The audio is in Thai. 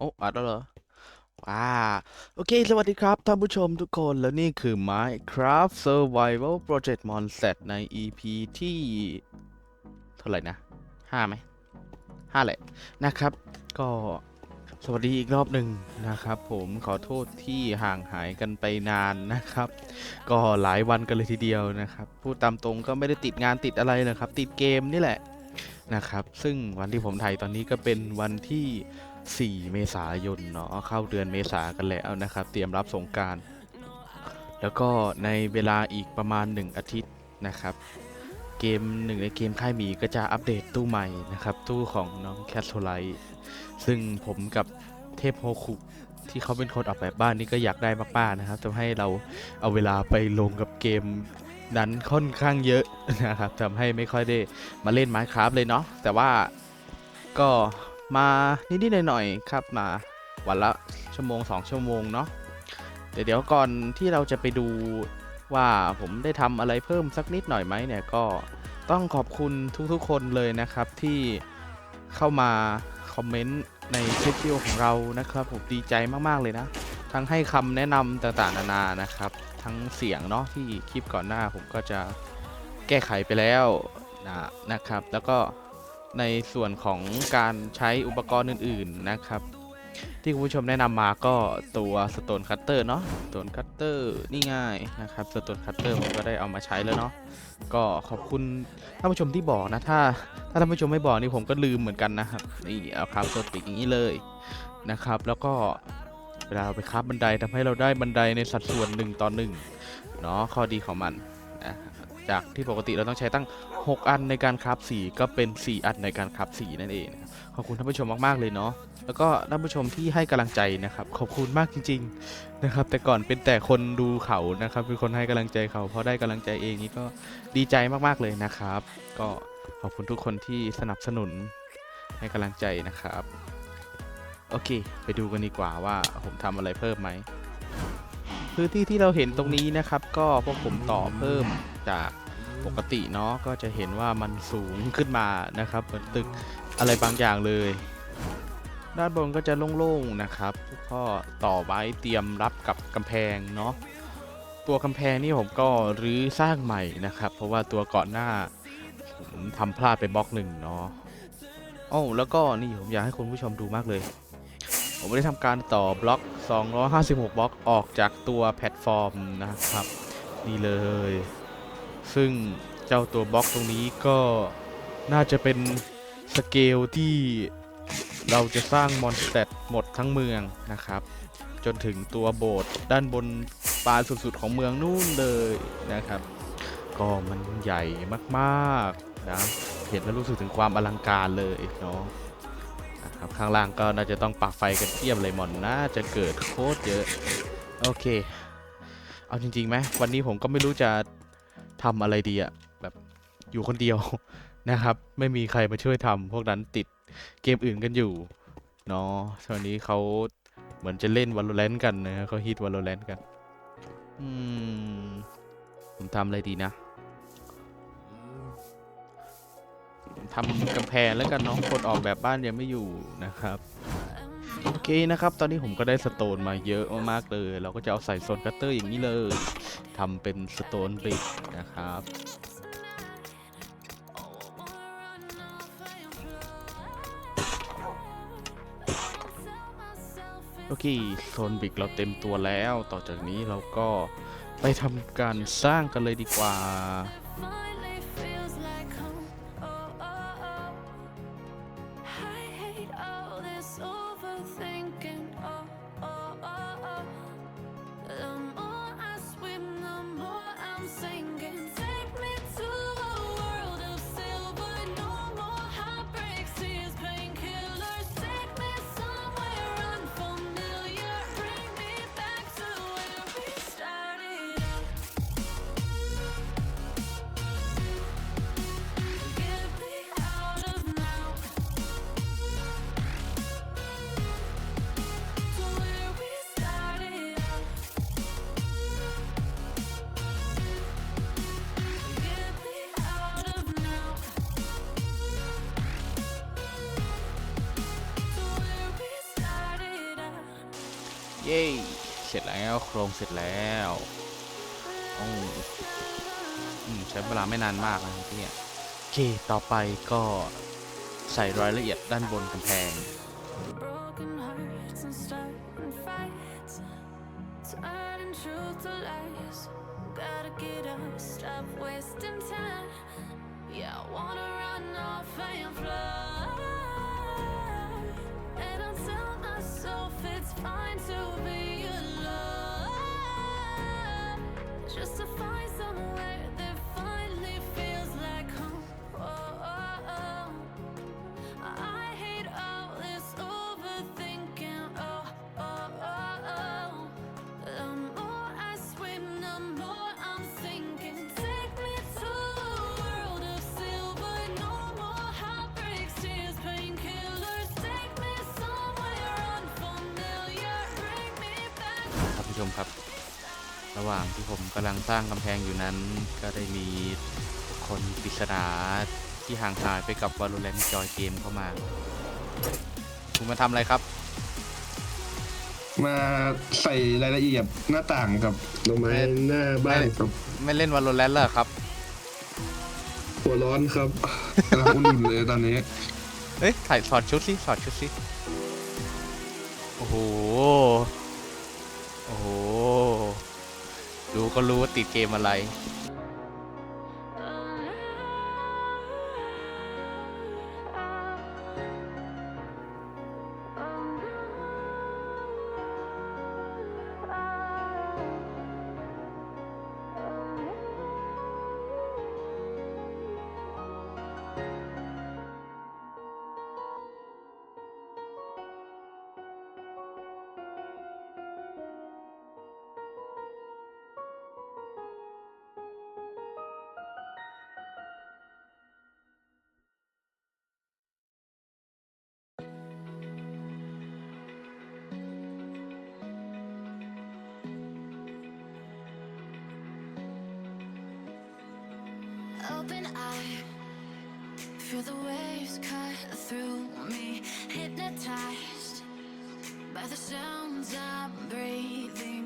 โอ้อัดแล้วเหรอ ว้า โอเค สวัสดีครับ ท่านผู้ชมทุกคน แล้วนี่คือ Minecraft Survival Project Monset ใน EP ที่ เท่าไหร่นะห้าไหมห้าแหละ นะครับ ก็สวัสดีอีกรอบหนึ่งนะครับ ผมขอโทษที่ห่างหายกันไปนานนะครับ ก็หลายวันกันเลยทีเดียวนะครับ พูดตามตรงก็ไม่ได้ติดงานติดอะไรเลยครับ ติดเกมนี่แหละนะครับ ซึ่งวันที่ผมถ่ายตอนนี้ก็เป็นวันที่ 4 เมษายนเนาะเข้าเดือนเมษากันแล้วนะครับ เตรียมรับสงการ แล้วก็ในเวลาอีกประมาณ 1 อาทิตย์นะครับ เกมหนึ่งในเกมค่ายหมีก็จะอัปเดตตู้ใหม่นะครับ ตู้ของน้องแคทโทไลท์ซึ่งผมกับเทพโฮคุที่เขาเป็นคนออกแบบบ้านนี่ก็อยากได้มากๆนะครับทำให้เราเอาเวลาไปลงกับเกมนั้นค่อนข้างเยอะนะครับทำให้ไม่ค่อยได้มาเล่น Minecraft เลยเนาะแต่ว่าก็ มานิดๆหน่อยๆครับมาวันละชั่วโมง 2 ชั่วโมงเนาะแต่เดี๋ยวก่อนที่เราจะไปดูว่าผมได้ทำอะไรเพิ่มสักนิดหน่อยไหมเนี่ยก็ต้องขอบคุณทุกๆคนเลยนะครับที่เข้ามาคอมเมนต์ในคลิปวิดีโอของเรานะครับ ผมดีใจมากๆเลยนะ ทั้งให้คำแนะนำต่างๆนานานะครับ ทั้งเสียงเนาะที่คลิปก่อนหน้าผมก็จะแก้ไขไปแล้วนะนะครับ แล้วก็ ในส่วนของการใช้อุปกรณ์อื่น ๆนะครับ ที่คุณผู้ชมแนะนำมาก็ตัวสโตนคัตเตอร์เนาะสโตนคัตเตอร์นี่ง่ายนะครับสโตนคัตเตอร์ผมก็ได้เอามาใช้แล้วเนาะก็ขอบคุณท่านผู้ชมที่บอกนะถ้าถ้าท่านผู้ชมไม่บอกนี่ผมก็ลืมเหมือนกันนะครับนี่เอาครับสติกอย่างนี้เลยนะครับ แล้วก็เวลาไปคราบบันไดทำให้เราได้บันไดในสัดส่วน1ต่อ1เนาะข้อดีของมันนะจากที่ปกติเราต้องใช้ตั้ง 6 อันในการคราบสีก็เป็น 4 อันในการคราบสีนั่นเองนะครับขอบคุณท่านผู้ชมมากๆเลยเนาะแล้วก็ท่านผู้ชมที่ให้กำลังใจนะครับ ขอบคุณมากจริง ๆนะครับ แต่ก่อนเป็นแต่คนดูเขานะครับเป็นคนให้กำลังใจเขาพอได้กำลังใจเองนี่ก็ดีใจมากๆเลยนะครับ ก็ขอบคุณทุกคนที่สนับสนุนให้กำลังใจนะครับ โอเค ไปดูกันดีกว่าว่าผมทำอะไรเพิ่มไหมพื้นที่ที่เราเห็นตรงนี้นะครับ ก็พวกผมต่อเพิ่มจาก ปกติเนาะก็จะเห็นว่ามันสูงขึ้นมานะครับเหมือนตึกอะไรบางอย่างเลย ด้านบนก็จะโล่งๆนะครับก็ต่อไว้เตรียมรับกับกำแพงเนาะตัวกำแพงนี่ผมก็รื้อสร้างใหม่นะครับ เพราะว่าตัวก่อนหน้าผมทำพลาดไปบล็อกหนึ่งเนาะโอ้แล้วก็นี่ผมอยากให้คุณผู้ชมดูมากเลยผมได้ทำการต่อบล็อก 256 บล็อกออกจากตัวแพลตฟอร์มนะครับ นี่เลย ซึ่งเจ้าตัวบล็อกตรงนี้ก็น่าจะเป็นสเกลที่เราจะสร้างมอนสเตตหมดทั้งเมืองนะครับ จนถึงตัวโบสถ์ด้านบนปลายสุดๆของเมืองนู่นเลยนะครับ ก็มันใหญ่มากๆนะเห็นแล้วรู้สึกถึงความอลังการเลยเนาะนะครับข้างล่างก็น่าจะต้องปักไฟกันเทียบเลยมอนน่าจะเกิดโคตรเยอะ โอเค เอาจริงๆไหมวันนี้ผมก็ไม่รู้จะ ทำอะไรดีอะแบบอยู่คนเดียวนะครับ ไม่มีใครมาช่วยทำพวกนั้นติดเกมอื่นกันอยู่เนาะตอนนี้เขาเหมือนจะเล่น Valorant กันนะเขาฮิต Valorant กัน อืม ผมทำอะไรดีนะทำกำแพงแล้วกันเนาะคนออกแบบบ้านยังไม่อยู่นะครับ เคนะครับ ตอนนี้ผมก็ได้สโตนมาเยอะมากๆเลย เราก็จะเอาใส่โซนคัตเตอร์อย่างนี้เลยทำเป็นสโตนบริกนะครับโอเคโซนบิกเราเต็มตัวแล้ว ต่อจากนี้เราก็ไปทำการสร้างกันเลยดีกว่า เย้ เสร็จแล้วโครงเสร็จแล้วโอ้ใช้เวลาไม่นานมากนะครับเนี่ยโอเค ต่อไปก็ใส่รายละเอียดด้านบนกำแพง Yeah, wanna run off and fly fine to be ชมครับ ระหว่างที่ผมกำลังสร้างกำแพงอยู่นั้น ก็ได้มีคนปริศนาที่ห่างหายไปกับ Valorant Joy Game เข้ามา คุณมาทำอะไรครับ มาใส่รายละเอียดหน้าต่างกับดอกไม้หน้าบ้านครับไม่เล่น Valorant แล้วเหรอครับ หัวร้อนครับกำลังอุ่นๆเลยตอนนี้ เอ้ยถ่ายถอดชุดสิถอดชุดสิ โอ้โห โอ้โห ดูก็รู้ว่าติดเกมอะไร Open eye, feel the waves cut through me. Hypnotized by the sounds I'm breathing